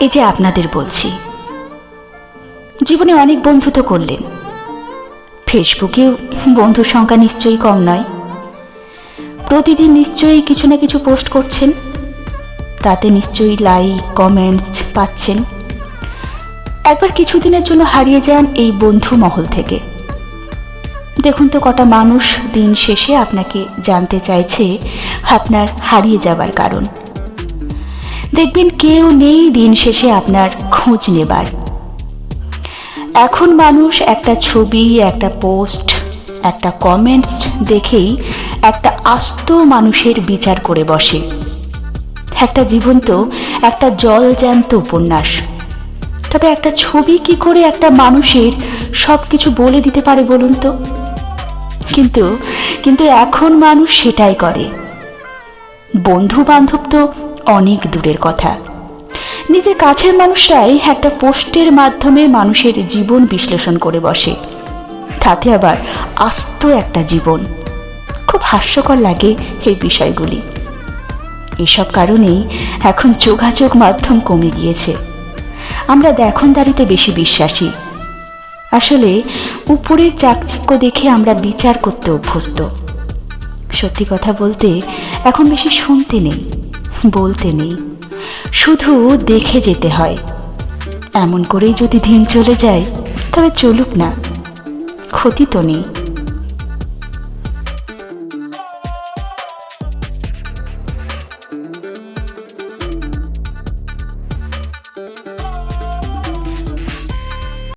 এই যে আপনাদের বলছি, জীবনে অনেক বন্ধু তো করলেন। ফেসবুকেও বন্ধুর সংখ্যা নিশ্চয়ই কম নয়। প্রতিদিন নিশ্চয়ই কিছু না কিছু পোস্ট করছেন। তাতে নিশ্চয়ই লাইক কমেন্টস পাচ্ছেন। একবার কিছুদিনের জন্য হারিয়ে যান এই বন্ধু মহল থেকে। দেখুন তো কটা মানুষ দিন শেষে আপনাকে জানতে চাইছে আপনার হারিয়ে যাবার কারণ। দেখবেন কেউ নেই দিন শেষে আপনার খোঁজ নেবার। এখন মানুষ একটা ছবি, একটা পোস্ট, একটা কমেন্টস দেখেই একটা আস্ত মানুষের বিচার করে বসে। একটা জীবন তো একটা জল জ্যান্ত উপন্যাস। তবে একটা ছবি কি করে একটা মানুষের সব কিছু বলে দিতে পারে বলুন তো? কিন্তু কিন্তু এখন মানুষ সেটাই করে। বন্ধু বান্ধব তো অনেক দূরের কথা। নিজের কাছের মানুষরাই একটা পোস্টের মাধ্যমে মানুষের জীবন বিশ্লেষণ করে বসে। তাতে আবার আস্ত একটা জীবন। খুব হাস্যকর লাগে এই বিষয়গুলি। এসব কারণেই এখন যোগাযোগ মাধ্যম কমে গিয়েছে। আমরা দেখন দেখনদারিতে বেশি বিশ্বাসী। আসলে উপরের চাকচিক্য দেখে আমরা বিচার করতে অভ্যস্ত। সত্যি কথা বলতে এখন বেশি শুনতে নেই। বলতে নেই। শুধু দেখে যেতে হয়। এমন করেই যদি দিন চলে যায়, তবে চলুক না। ক্ষতি তো নেই।